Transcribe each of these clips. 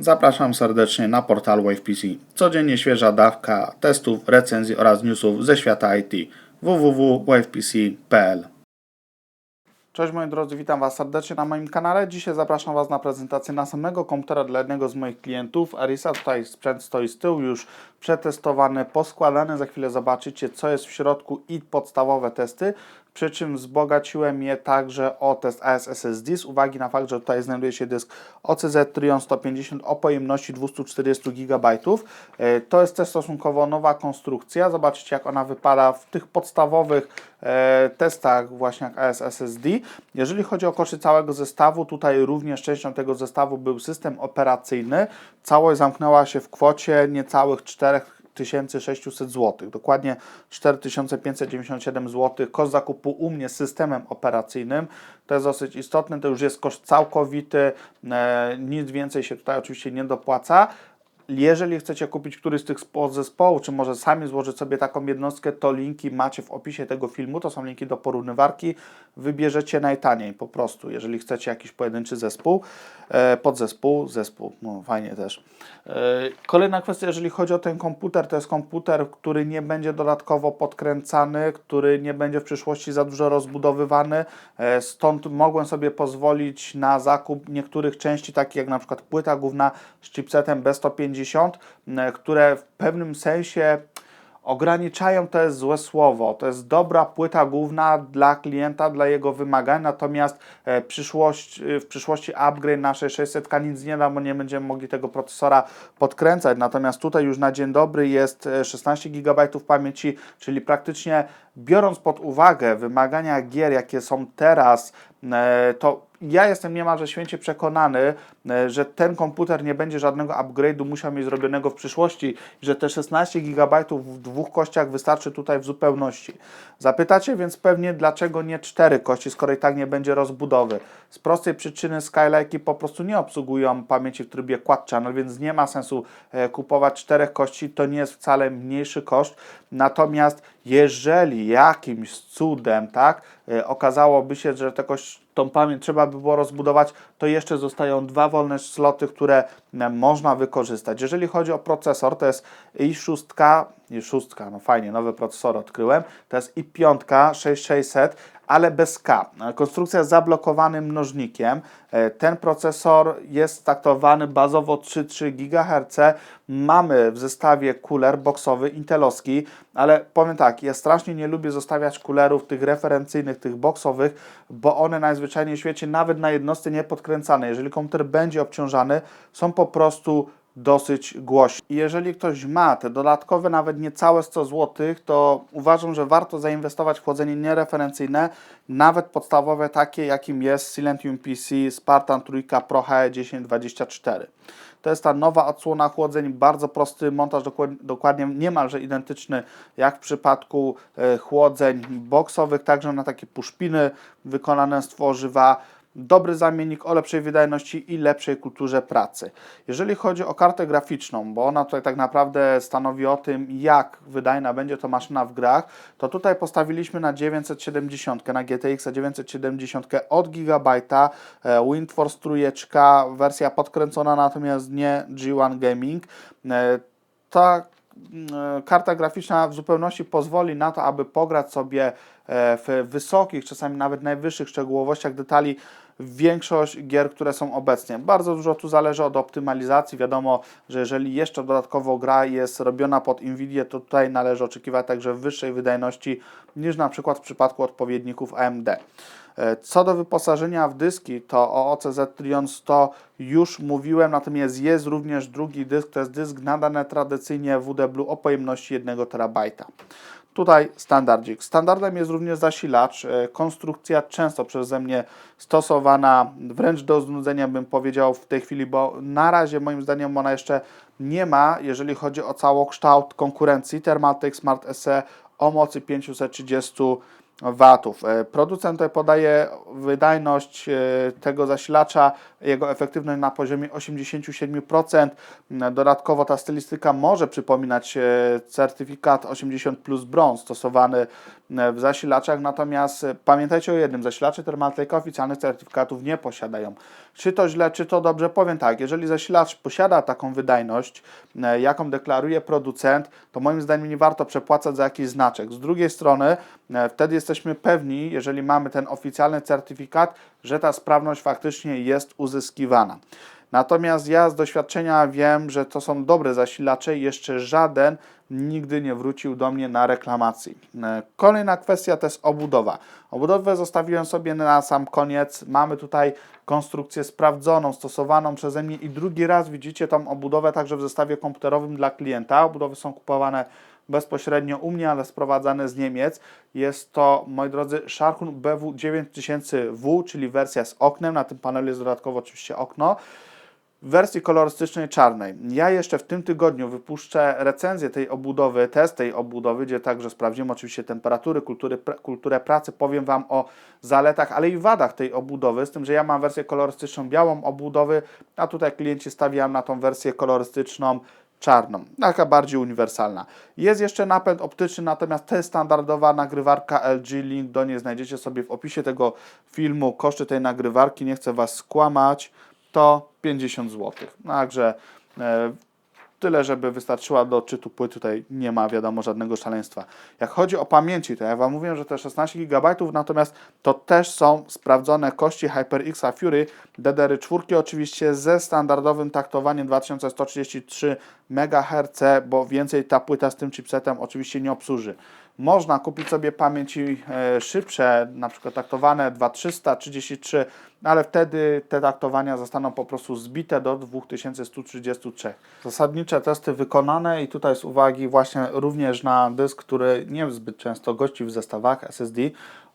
Zapraszam serdecznie na portal WavePC. Codziennie świeża dawka testów, recenzji oraz newsów ze świata IT. www.wavepc.pl Cześć moi drodzy, witam Was serdecznie na moim kanale. Dzisiaj zapraszam Was na prezentację następnego komputera dla jednego z moich klientów. Arisa, tutaj sprzęt stoi z tyłu, już przetestowany, poskładany. Za chwilę zobaczycie co jest w środku i podstawowe testy. Przy czym wzbogaciłem je także o test ASSD z uwagi na fakt, że tutaj znajduje się dysk OCZ Trion 150 o pojemności 240 GB. E, To jest też stosunkowo nowa konstrukcja. Zobaczycie jak ona wypada w tych podstawowych e, testach właśnie jak ASSD. Jeżeli chodzi o koszty całego zestawu, tutaj również częścią tego zestawu był system operacyjny. Całość zamknęła się w kwocie niecałych 4 4600 zł, dokładnie 4597 zł. Koszt zakupu u mnie systemem operacyjnym to jest dosyć istotne, to już jest koszt całkowity, e, nic więcej się tutaj oczywiście nie dopłaca. Jeżeli chcecie kupić któryś z tych podzespołów, czy może sami złożyć sobie taką jednostkę, to linki macie w opisie tego filmu, to są linki do porównywarki. Wybierzecie najtaniej po prostu, jeżeli chcecie jakiś pojedynczy zespół, e, podzespół, zespół, no fajnie też. E, kolejna kwestia, jeżeli chodzi o ten komputer, to jest komputer, który nie będzie dodatkowo podkręcany, który nie będzie w przyszłości za dużo rozbudowywany, e, stąd mogłem sobie pozwolić na zakup niektórych części, takich jak na przykład płyta główna z chipsetem B150, które w pewnym sensie ograniczają to jest złe słowo. To jest dobra płyta główna dla klienta, dla jego wymagań, natomiast e, przyszłość, w przyszłości upgrade na 600 nic nie da, bo nie będziemy mogli tego procesora podkręcać. Natomiast tutaj już na dzień dobry jest 16 GB pamięci, czyli praktycznie biorąc pod uwagę wymagania gier, jakie są teraz, e, to ja jestem niemalże święcie przekonany, e, że ten komputer nie będzie żadnego upgrade'u musiał mieć zrobionego w przyszłości, że te 16 GB w dwóch kościach wystarczy tutaj w zupełności. Zapytacie więc pewnie, dlaczego nie cztery kości, skoro i tak nie będzie rozbudowy. Z prostej przyczyny Skylake po prostu nie obsługują pamięci w trybie quad channel, więc nie ma sensu e, kupować czterech kości, to nie jest wcale mniejszy koszt. Natomiast jeżeli jakimś cudem, tak, e, okazałoby się, że te kości tą pamięć trzeba by było rozbudować, to jeszcze zostają dwa wolne sloty, które e, można wykorzystać. Jeżeli chodzi o procesor, to jest i6, i6, no fajnie, nowy procesor odkryłem, to jest i5 6600, ale bez K. Konstrukcja z zablokowanym mnożnikiem. E, ten procesor jest taktowany bazowo 3,3 GHz. Mamy w zestawie cooler boxowy intelowski, ale powiem tak, ja strasznie nie lubię zostawiać coolerów tych referencyjnych, tych boxowych, bo one najzwyczajniej w świecie nawet na jednostce niepodkręcane, jeżeli komputer będzie obciążany, są po prostu dosyć głośny. I jeżeli ktoś ma te dodatkowe, nawet niecałe 100 zł, to uważam, że warto zainwestować w chłodzenie niereferencyjne, nawet podstawowe takie, jakim jest Silentium PC Spartan Trójka Pro HE1024. To jest ta nowa odsłona chłodzeń, bardzo prosty montaż, dokładnie niemalże identyczny jak w przypadku e, chłodzeń boxowych, także na takie puszpiny wykonane z tworzywa dobry zamiennik o lepszej wydajności i lepszej kulturze pracy. Jeżeli chodzi o kartę graficzną, bo ona tutaj tak naprawdę stanowi o tym, jak wydajna będzie to maszyna w grach, to tutaj postawiliśmy na 970, na GTX 970 od Gigabyte'a, WindForce trójeczka, wersja podkręcona, natomiast nie G1 Gaming. E, ta karta graficzna w zupełności pozwoli na to, aby pograć sobie w wysokich, czasami nawet najwyższych szczegółowościach detali większość gier, które są obecnie. Bardzo dużo tu zależy od optymalizacji. Wiadomo, że jeżeli jeszcze dodatkowo gra jest robiona pod Nvidia, to tutaj należy oczekiwać także wyższej wydajności niż na przykład w przypadku odpowiedników AMD. E, co do wyposażenia w dyski, to o OCZ Trion 100 już mówiłem, natomiast jest również drugi dysk, to jest dysk nadany tradycyjnie WD o pojemności 1 terabajta. Tutaj standardzik. Standardem jest również zasilacz. E, konstrukcja często przeze mnie stosowana, wręcz do znudzenia bym powiedział w tej chwili, bo na razie moim zdaniem ona jeszcze nie ma, jeżeli chodzi o całokształt konkurencji Thermaltake Smart SE o mocy 530 watów. E, Producent podaje wydajność e, tego zasilacza, jego efektywność na poziomie 87%. Mm, Dodatkowo ta stylistyka może przypominać e, certyfikat 80 plus bronz stosowany e, w zasilaczach, natomiast e, pamiętajcie o jednym, zasilacze Thermaltake oficjalnych certyfikatów nie posiadają. Czy to źle, czy to dobrze? Powiem tak, jeżeli zasilacz posiada taką wydajność, e, jaką deklaruje producent, to moim zdaniem nie warto przepłacać za jakiś znaczek. Z drugiej strony, e, wtedy jesteśmy pewni, jeżeli mamy ten oficjalny certyfikat, że ta sprawność faktycznie jest uzyskiwana. Natomiast ja z doświadczenia wiem, że to są dobre zasilacze i jeszcze żaden nigdy nie wrócił do mnie na reklamacji. E, Kolejna kwestia to jest obudowa. Obudowę zostawiłem sobie na sam koniec. Mamy tutaj konstrukcję sprawdzoną, stosowaną przeze mnie i drugi raz widzicie tą obudowę także w zestawie komputerowym dla klienta. Obudowy są kupowane bezpośrednio u mnie, ale sprowadzane z Niemiec. Jest to, moi drodzy, Sharkun BW 9000W, czyli wersja z oknem. Na tym panelu jest dodatkowo oczywiście okno w wersji kolorystycznej czarnej. Ja jeszcze w tym tygodniu wypuszczę recenzję tej obudowy, test tej obudowy, gdzie także sprawdzimy oczywiście temperatury, kultury, pra- kulturę pracy, powiem Wam o zaletach, ale i wadach tej obudowy, z tym, że ja mam wersję kolorystyczną białą obudowy, a tutaj klienci stawiają na tą wersję kolorystyczną czarną, taka bardziej uniwersalna. Jest jeszcze napęd optyczny, natomiast to jest standardowa nagrywarka LG, link do niej znajdziecie sobie w opisie tego filmu. Koszty tej nagrywarki, nie chcę Was skłamać, to 50 zł. Także e, tyle, żeby wystarczyła do odczytu płyt. Tutaj nie ma, wiadomo, żadnego szaleństwa. Jak chodzi o pamięci, to ja Wam mówiłem, że te 16 GB, natomiast to też są sprawdzone kości HyperX Fury DDR4, oczywiście ze standardowym taktowaniem 2133 MHz, bo więcej ta płyta z tym chipsetem oczywiście nie obsłuży. Można kupić sobie pamięci e, szybsze, na przykład taktowane 2333, ale wtedy te taktowania zostaną po prostu zbite do 2133. Zasadnicze testy wykonane i tutaj z uwagi właśnie również na dysk, który nie zbyt często gości w zestawach SSD,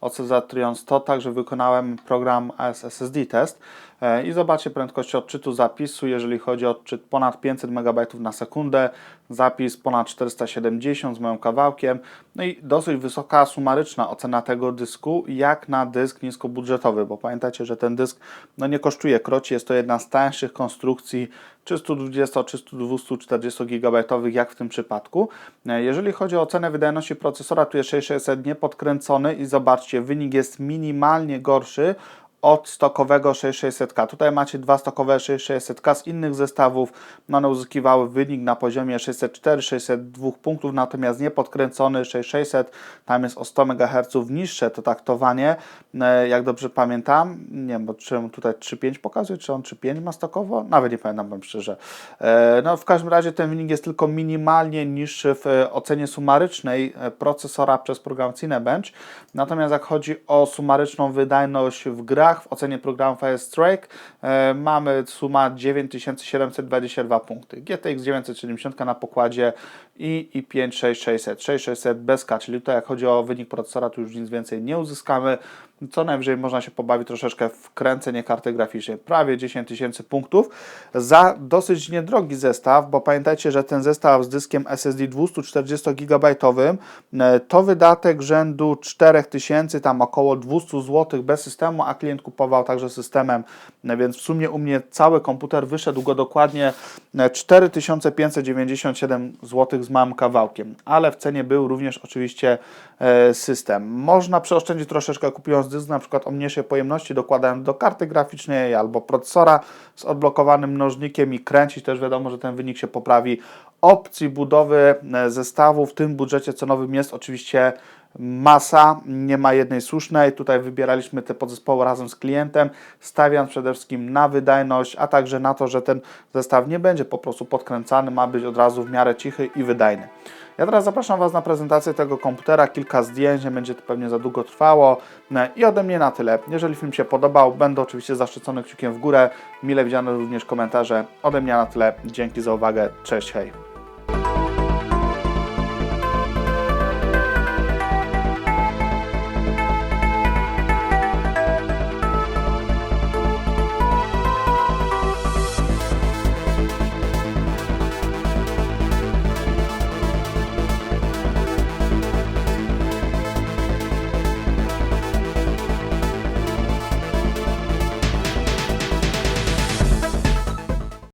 OCZ Trion 100, także wykonałem program SSD test e, i zobaczcie prędkość odczytu zapisu, jeżeli chodzi o odczyt ponad 500 MB na sekundę, zapis ponad 470 z moim kawałkiem, no i dosyć wysoka sumaryczna ocena tego dysku, jak na dysk niskobudżetowy, bo pamiętajcie, że ten dysk no nie kosztuje kroci, jest to jedna z tańszych konstrukcji, czy 120, czy 240 GB, jak w tym przypadku. E, Jeżeli chodzi o ocenę wydajności procesora, tu jest 6600 niepodkręcony i zobaczcie, wynik jest minimalnie gorszy od stokowego 6600K. Tutaj macie dwa stokowe 6600K z innych zestawów. One uzyskiwały wynik na poziomie 604-602 punktów, natomiast niepodkręcony 6600, tam jest o 100 MHz niższe to taktowanie. E, Jak dobrze pamiętam, nie wiem, bo czy on tutaj 3.5 pokazuje, czy on 3.5 ma stokowo? Nawet nie pamiętam, powiem szczerze. E, No w każdym razie ten wynik jest tylko minimalnie niższy w e, ocenie sumarycznej procesora przez program Cinebench. Natomiast jak chodzi o sumaryczną wydajność w grach, w ocenie programu Firestrike e, mamy suma 9722 punkty. GTX 970 na pokładzie i, i 5 6600. 6600 bez K, czyli tutaj jak chodzi o wynik procesora, to już nic więcej nie uzyskamy. Co najwyżej można się pobawić troszeczkę w kręcenie karty graficznej. Prawie 10 tysięcy punktów za dosyć niedrogi zestaw, bo pamiętajcie, że ten zestaw z dyskiem SSD 240 GB to wydatek rzędu 4000, tam około 200 zł bez systemu, a klient kupował także systemem, e, więc w sumie u mnie cały komputer wyszedł go dokładnie e, 4597 zł z małym kawałkiem, ale w cenie był również oczywiście e, system. Można przeoszczędzić troszeczkę kupując dysk na przykład o mniejszej pojemności, dokładając do karty graficznej albo procesora z odblokowanym mnożnikiem i kręcić, też wiadomo, że ten wynik się poprawi. Opcji budowy e, zestawu w tym budżecie cenowym jest oczywiście masa, nie ma jednej słusznej. Tutaj wybieraliśmy te podzespoły razem z klientem, stawiając przede wszystkim na wydajność, a także na to, że ten zestaw nie będzie po prostu podkręcany, ma być od razu w miarę cichy i wydajny. Ja teraz zapraszam Was na prezentację tego komputera, kilka zdjęć, nie będzie to pewnie za długo trwało No i ode mnie na tyle. Jeżeli film się podobał, będę oczywiście zaszczycony kciukiem w górę, mile widziane również komentarze. Ode mnie na tyle, dzięki za uwagę, cześć, hej.